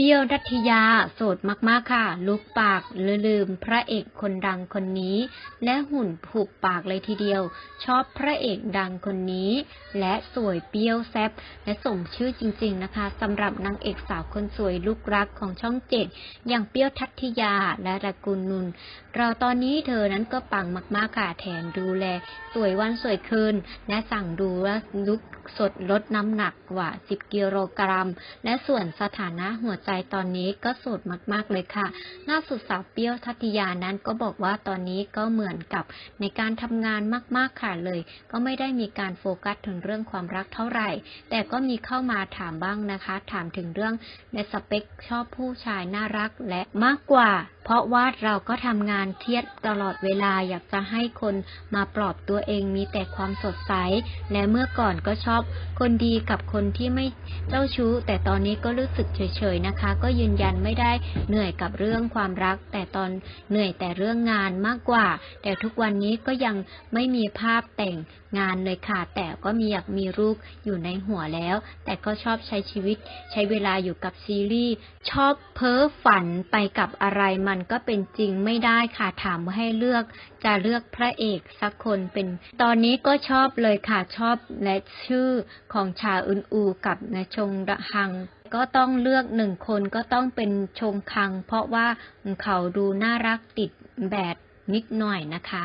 รี้ยวดัทยาโสดมากๆค่ะลูกปากลืมพระเอกคนดังคนนี้ และหุ่นผูกปากเลยทีเดียว ชอบพระเอกดังคนนี้ และสวยเปรี้ยวแซบและสมชื่อจริง ๆนะคะสำหรับนางเอกสาวคนสวยลูกรักของช่องเจ็ดอย่างเปรี้ยวทัทยาและระกูลนุน เราตอนนี้เธอนั้นก็ปังมากๆค่ะแถมดูแล สวยวันสวยคืน และสั่งดูว่าลุกสดลดน้ำหนักกว่า 10 กิโลกรัม และส่วนสถานะหัวใจตอนนี้ก็โสดมาก ๆ เลยค่ะล่าสุดสาวเปรี้ยวทัตยานั้นก็บอกว่าตอนนี้ก็เหมือนกับในการทำงานมาก ๆ ค่ะเลย ก็ไม่ได้มีการโฟกัสถึงเรื่องความรักเท่าไหร่ แต่ก็มีเข้ามาถามบ้างนะคะ ถามถึงเรื่องในสเปคชอบผู้ชายน่ารักและมากกว่า ราะว่าเราก็ทำงานเครียดตลอดเวลาอยากจะให้คนมาปลอบตัวเองมีแต่ความสดใส และเมื่อก่อนก็ชอบคนดีกับคนที่ไม่เจ้าชู้ แต่ตอนนี้ก็รู้สึกเฉยๆนะคะ ก็ยืนยันไม่ได้เหนื่อยกับเรื่องความรัก แต่ตอนเหนื่อยแต่เรื่องงานมากกว่า แต่ทุกวันนี้ก็ยังไม่มีภาพแต่งงานเลยค่ะ แต่ก็มีอยากมีลูกอยู่ในหัวแล้ว แต่ก็ชอบใช้ชีวิต ใช้เวลาอยู่กับซีรีส์ชอบเพ้อฝันไปกับอะไรมันก็เป็นจริงไม่ได้ค่ะถามว่าให้เลือก จะเลือกพระเอกสักคนเป็น ตอนนี้ก็ชอบเลยค่ะชอบและชื่อของชาอึนอูกับนชงระหังก็ต้องเลือกหนึ่งคนก็ต้องเป็นชงคัง เพราะว่าเขาดูน่ารักติดแบดนิดหน่อยนะคะ